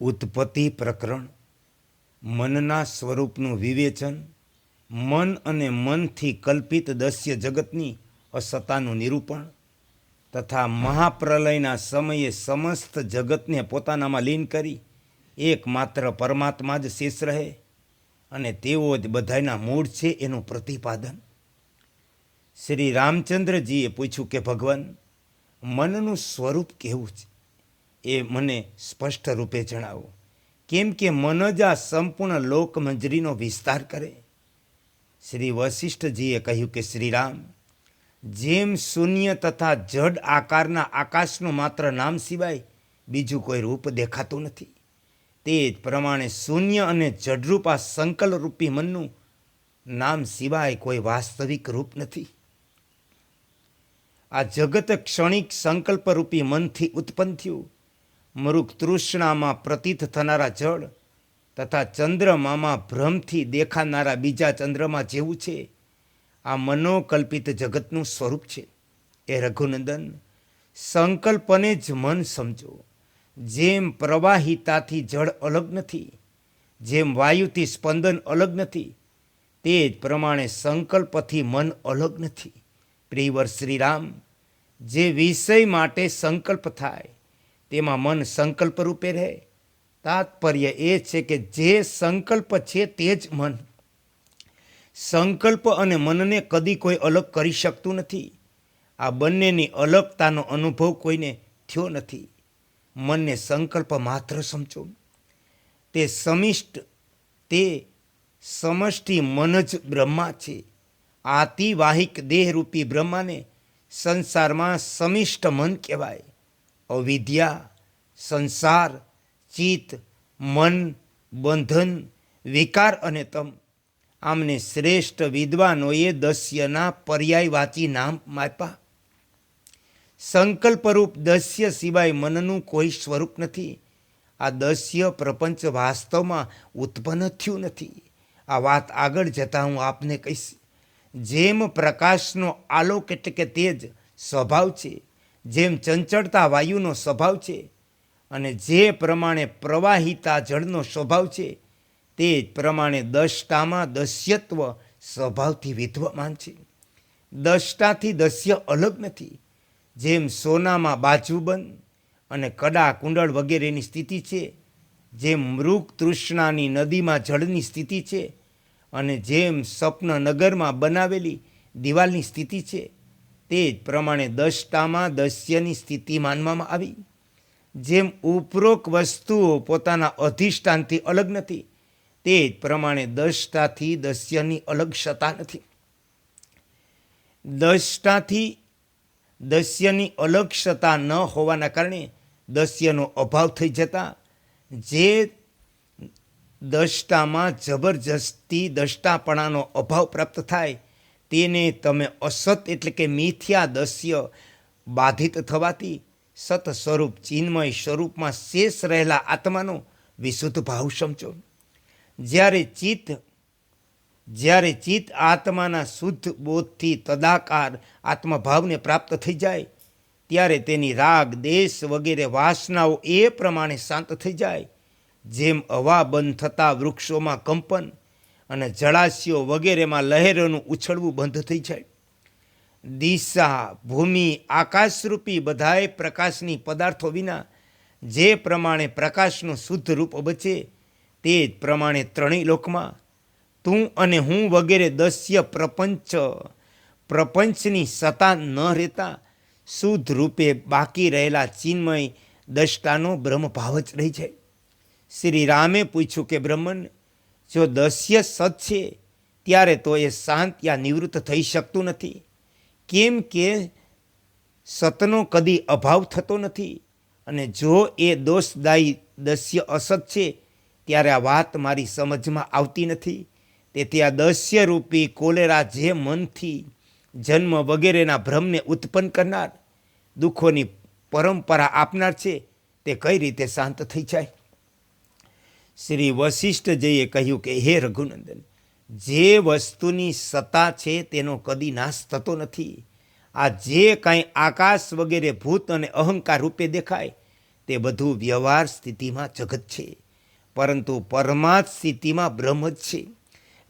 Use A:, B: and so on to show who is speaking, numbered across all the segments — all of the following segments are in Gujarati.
A: ઉત્પત્તિ પ્રકરણ, મનના સ્વરૂપનું વિવેચન, મન અને મનથી કલ્પિત દસ્ય જગતની અસત્તાનું નિરૂપણ તથા મહાપ્રલયના સમયે સમસ્ત જગતને પોતાનામાં લીન કરી એકમાત્ર પરમાત્મા જ શેષ રહે અને તેઓ જ બધાના મૂળ છે એનું પ્રતિપાદન. શ્રી રામચંદ્રજીએ પૂછ્યું કે ભગવાન, મનનું સ્વરૂપ કેવું છે? એ મને સ્પષ્ટ રૂપે જણાવો. કેમ કે મન જ આ સંપૂર્ણ લોકમંજરીનો વિસ્તાર કરે? શ્રી વશિષ્ઠજીએ કહ્યું કે, શ્રીરામ, જેમ શૂન્ય તથા જડ આકારના આકાશનું માત્ર નામ સિવાય બીજું કોઈ રૂપ દેખાતું નથી, તે જ પ્રમાણે શૂન્ય અને જડરૂપ આ સંકલ્પરૂપી મનનું નામ સિવાય કોઈ વાસ્તવિક રૂપ નથી. આ જગત ક્ષણિક સંકલ્પરૂપી મનથી ઉત્પન્ન થયું. મૃગ તૃષ્ણામાં પ્રતીત થનારા જળ તથા ચંદ્રમામાં ભ્રમથી દેખાનારા બીજા ચંદ્રમાં જેવું છે. આ મનોકલ્પિત જગતનું સ્વરૂપ છે. એ રઘુનંદન, સંકલ્પને જ મન સમજો. જેમ પ્રવાહિતાથી જળ અલગ નથી, જેમ વાયુથી સ્પંદન અલગ નથી, તે જ પ્રમાણે સંકલ્પથી મન અલગ નથી. પ્રિયવર શ્રીરામ, જે વિષય માટે સંકલ્પ થાય તેમાં મન સંકલ્પ રૂપે રહે. તાત્પર્ય એ છે કે જે સંકલ્પ છે તે જ મન. સંકલ્પ અને મનને કદી કોઈ અલગ કરી શકતું નથી. આ બંનેની અલગતાનો અનુભવ કોઈને થયો નથી. મનને સંકલ્પ માત્ર સમજો. તે સમિષ્ટ, તે સમષ્ટિ મન જ બ્રહ્મા છે. આતિવાહિક દેહરૂપી બ્રહ્માને સંસારમાં સમિષ્ટ મન કહેવાય. અવિદ્યા, સંસાર, ચિત્ત, મન, બંધન, વિકાર અને તમ. આમને શ્રેષ્ઠ વિદ્વાનોએ દસ્યના પર્યાયવાચી નામ માપ્યા સંકલ્પરૂપ દસ્ય સિવાય મનનું કોઈ સ્વરૂપ નથી. આ દસ્ય પ્રપંચ વાસ્તવમાં ઉત્પન્ન થયું નથી. આ વાત આગળ જતાં હું આપને કહીશ. જેમ પ્રકાશનો આલોક એટલે કે તેજ સ્વભાવ છે જેમ ચંચળતા વાયુનો સ્વભાવ છે અને જે પ્રમાણે પ્રવાહિતા જળનો સ્વભાવ છે, તે જ પ્રમાણે દશતામાં દસ્યત્વ સ્વભાવથી વિદ્વમાન છે. દશતાથી દસ્ય અલગ નથી. જેમ સોનામાં બાજુબંધ અને કડા કુંડળ વગેરેની સ્થિતિ છે, જેમ મૃગ તૃષ્ણાની નદીમાં જળની સ્થિતિ છે અને જેમ સ્વપ્ન નગરમાં બનાવેલી દિવાલની સ્થિતિ છે તે જ પ્રમાણે દષ્ટામાં દસ્યની સ્થિતિ માનવામાં આવી. જેમ ઉપરોક્ત વસ્તુઓ પોતાના અધિષ્ઠાનથી અલગ નથી, તે જ પ્રમાણે દષ્ટાથી દસ્યની અલગ સત્તા નથી. દષ્ટાથી દસ્યની અલગ સત્તા ન હોવાના કારણે દસ્યનો અભાવ થઈ જતા, જે દષ્ટામાં જબરજસ્તી દષ્ટાપણાનો અભાવ પ્રાપ્ત થાય તેને તમે અસત એટલે કે મિથ્યા દસ્ય બાધિત થવાથી સત સ્વરૂપ ચિન્મય સ્વરૂપમાં શેષ રહેલા આત્માનો વિશુદ્ધ ભાવ સમજો. જ્યારે ચિત્ત જ્યારે ચિત્ત આત્માના શુદ્ધ બોધથી તદાકાર આત્મભાવને પ્રાપ્ત થઈ જાય, ત્યારે તેની રાગ, દેશ વગેરે વાસનાઓ એ પ્રમાણે શાંત થઈ જાય. જેમ હવા બંધ થતાં વૃક્ષોમાં કંપન અને જળાશયો વગેરેમાં લહેરોનું ઉછળવું બંધ થઈ જાય. દિશા, ભૂમિ, આકાશરૂપી બધાય પ્રકાશની પદાર્થો વિના જે પ્રમાણે પ્રકાશનું શુદ્ધ રૂપ બચે, તે જ પ્રમાણે ત્રણેય લોકમાં તું અને હું વગેરે દસ્ય પ્રપંચ, પ્રપંચની સત્તા ન રહેતા શુદ્ધ રૂપે બાકી રહેલા ચિન્મય દષ્ટાનો બ્રહ્મભાવ જ રહી જાય. શ્રી રામે પૂછ્યું કે બ્રહ્મન જો દસ્ય સત છે, ત્યારે તો એ શાંત યા નિવૃત્ત થઈ શકતું નથી. કેમ કે સતનો કદી અભાવ થતો નથી અને જો એ દોષદાયી દસ્ય અસત છે, ત્યારે આ વાત મારી સમજમાં આવતી નથી. તેથી આ દસ્યરૂપી કોલેરા જે મનથી જન્મ વગેરેના ભ્રમને ઉત્પન્ન કરનાર, દુઃખોની પરંપરા આપનાર છે, તે કઈ રીતે શાંત થઈ જાય? શ્રી વશિષ્ઠજીએ કહ્યું કે, હે રઘુનંદન, જે વસ્તુની સત્તા છે તેનો કદી નાશ થતો નથી. આ જે કાંઈ આકાશ વગેરે ભૂત અને અહંકાર રૂપે દેખાય, તે બધું વ્યવહાર સ્થિતિમાં જગત છે. પરંતુ પરમાર્થ સ્થિતિમાં બ્રહ્મ જ છે.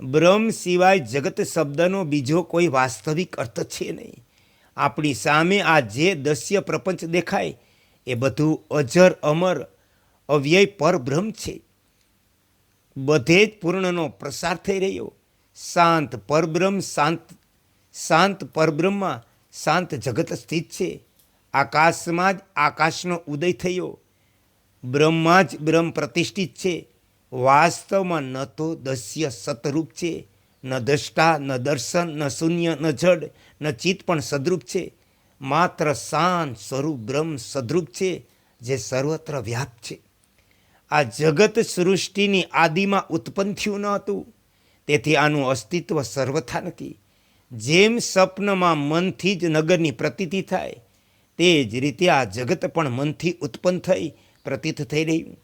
A: બ્રહ્મ સિવાય જગત શબ્દનો બીજો કોઈ વાસ્તવિક અર્થ છે નહીં. આપણી સામે આ જે દસ્ય પ્રપંચ દેખાય, એ બધું અજર, અમર, અવ્યય પરબ્રહ્મ છે. બધે જ પૂર્ણનો પ્રસાર થઈ રહ્યો. શાંત પરબ્રહ્મ, શાંત શાંત પરબ્રહ્મમાં શાંત જગત સ્થિત છે. આકાશમાં જ આકાશનો ઉદય થયો. બ્રહ્મા જ બ્રહ્મ પ્રતિષ્ઠિત છે. વાસ્તવમાં ન તો દસ્ય સતરૂપ છે. ન દ્રષ્ટા, ન દર્શન, ન શૂન્ય, ન જડ, ન ચિત્ત પણ સદરૂપ છે. માત્ર શાંત સ્વરૂપ બ્રહ્મ સદરૂપ છે, જે સર્વત્ર વ્યાપ છે. આ જગત સૃષ્ટિની આદિમાં ઉત્પન્ન થયું ન હતું. તેથી આનું અસ્તિત્વ સર્વથા નથી. જેમ સ્વપ્નમાં મનથી જ નગરની પ્રતીતિ થાય, તે જ રીતે આ જગત પણ મનથી ઉત્પન્ન થઈ, પ્રતીત થઈ રહ્યું.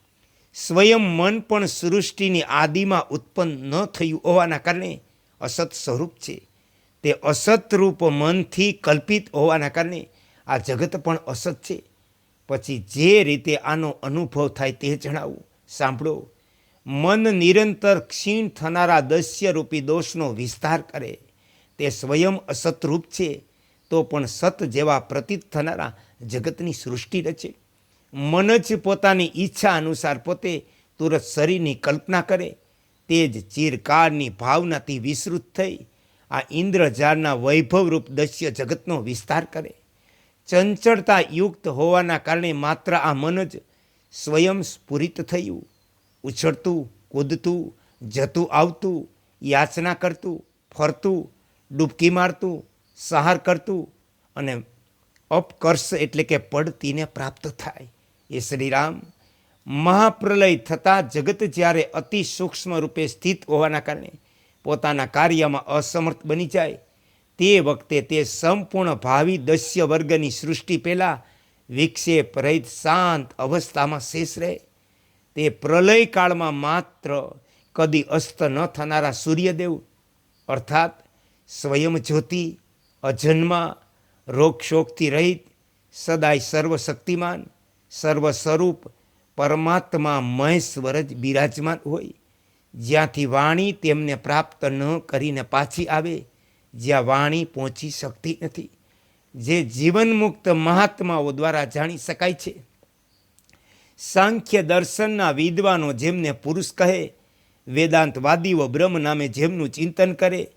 A: સ્વયં મન પણ સૃષ્ટિની આદિમાં ઉત્પન્ન ન થયું હોવાના કારણે અસત સ્વરૂપ છે. તે અસત રૂપ મનથી કલ્પિત હોવાના કારણે આ જગત પણ અસત છે. પછી જે રીતે આનો અનુભવ થાય તે જણાવું. સાંભળો. મન નિરંતર ક્ષીણ થનારા દસ્યરૂપી દોષનો વિસ્તાર કરે. તે સ્વયં અસતરૂપ છે. તો પણ સત જેવા પ્રતીત થનારા જગતની સૃષ્ટિ રચે. મન જ પોતાની ઈચ્છા અનુસાર પોતે તુરત શરીરની કલ્પના કરે. તે જ ચિરકાળની ભાવનાથી વિસ્તૃત થઈ આ ઇન્દ્રજાળના વૈભવરૂપ દસ્ય જગતનો વિસ્તાર કરે. ચંચળતા યુક્ત હોવાના કારણે માત્ર આ મન જ સ્વયં સ્ફુરિત થયું. ઉછળતું, કૂદતું, જતું આવતું, યાચના કરતું, ફરતું, ડૂબકી મારતું, સહાર કરતું અને અપકર્ષ એટલે કે પડતીને પ્રાપ્ત થાય. એ શ્રીરામ મહાપ્રલય થતાં જગત જ્યારે અતિ સૂક્ષ્મ રૂપે સ્થિત હોવાના કારણે પોતાના કાર્યમાં અસમર્થ બની જાય તે વખતે તે સંપૂર્ણ ભાવિ દસ્ય વર્ગની સૃષ્ટિ પહેલાં વિક્ષેપ રહિત શાંત અવસ્થામાં શેષ રહે. તે પ્રલય કાળમાં માત્ર કદી અસ્ત ન થનારા સૂર્યદેવ, અર્થાત સ્વયં જ્યોતિ, અજન્મા, રોગશોકથી રહિત, સદાય સર્વશક્તિમાન સર્વ સ્વરૂપ પરમાત્મા મહેશ્વર જ બિરાજમાન હોય. જ્યાંથી વાણી તેમને પ્રાપ્ત ન કરીને પાછી આવે જ્યાં વાણી પહોંચી શકતી નથી. જે જીવનમુક્ત મહાત્માઓ દ્વારા જાણી શકાય છે. સાંખ્ય દર્શનના વિદ્વાનો જેમને પુરુષ કહે, વેદાંતવાદીઓ બ્રહ્મ નામે જેમનું ચિંતન કરે,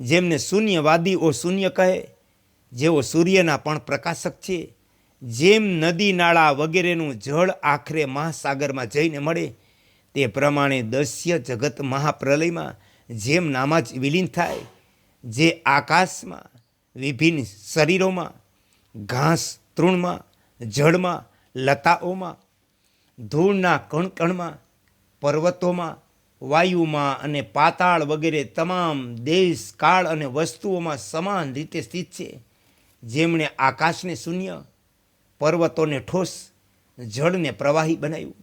A: જેમને શૂન્યવાદીઓ શૂન્ય કહે, જેઓ સૂર્યના પણ પ્રકાશક છે, જેમ નદી નાળા વગેરેનું જળ આખરે મહાસાગરમાં જઈને મળે, તે પ્રમાણે દસ્ય જગત મહાપ્રલયમાં જેમ નામાં જ વિલીન થાય જે આકાશમાં, વિભિન્ન શરીરોમાં, ઘાસ તૃણમાં, જળમાં, લતાઓમાં, ધૂળના કણકણમાં, પર્વતોમાં, વાયુમાં અને પાતાળ વગેરે તમામ દેશ, કાળ અને વસ્તુઓમાં સમાન રીતે સ્થિત છે. જેમણે આકાશને શૂન્ય, પર્વતોને ઠોસ, જળને પ્રવાહી બનાવ્યું.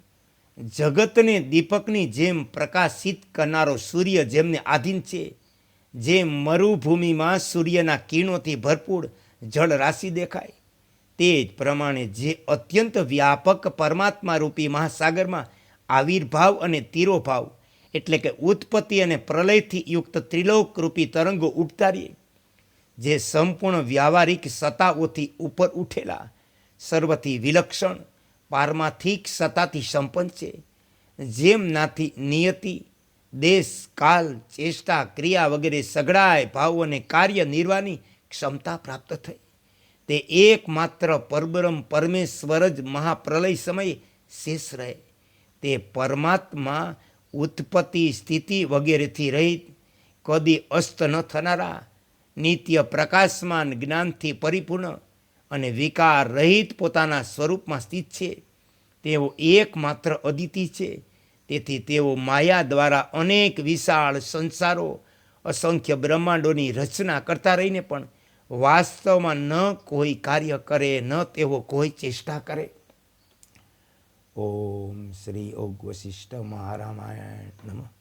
A: જગતને દીપકની જેમ પ્રકાશિત કરનારો સૂર્ય જેમને આધીન છે. જેમ મરુભૂમિમાં સૂર્યના કિરણોથી ભરપૂર જળ રાશિ દેખાય. તે જ પ્રમાણે જે અત્યંત વ્યાપક પરમાત્મા રૂપી મહાસાગરમાં આવિર્ભાવ અને તિરોભાવ, એટલે કે ઉત્પત્તિ અને પ્રલયથી યુક્ત ત્રિલોક રૂપી તરંગો ઉઠતારીએ જે સંપૂર્ણ વ્યાવહારિક સત્તાઓથી ઉપર ઉઠેલા, સર્વથી વિલક્ષણ, પારમાર્થિક સત્તાથી સંપન્ન છે. જેમનાથી નિયતિ દેશ, કાલ, ચેષ્ટા, ક્રિયા વગેરે સઘળાય ભાવો અને કાર્ય નિર્વાહની ક્ષમતા પ્રાપ્ત થઈ. તે એકમાત્ર પરબ્રહ્મ પરમેશ્વર જ મહાપ્રલય સમયે શેષ રહે. તે પરમાત્મા ઉત્પત્તિ સ્થિતિ વગેરેથી રહિત કદી અસ્ત ન થનારા, નિત્ય પ્રકાશમાન જ્ઞાનથી પરિપૂર્ણ અને વિકાર રહિત પોતાના સ્વરૂપમાં સ્થિત છે. તેઓ એકમાત્ર અદિતિ છે. તેથી તેઓ માયા દ્વારા અનેક વિશાળ સંસારો, અસંખ્ય બ્રહ્માંડોની રચના કરતા રહીને પણ વાસ્તવમાં ન કોઈ કાર્ય કરે, ન તેઓ કોઈ ચેષ્ટા કરે. ઓમ શ્રી ઓગ વશિષ્ઠ મહારામાયણ નમઃ.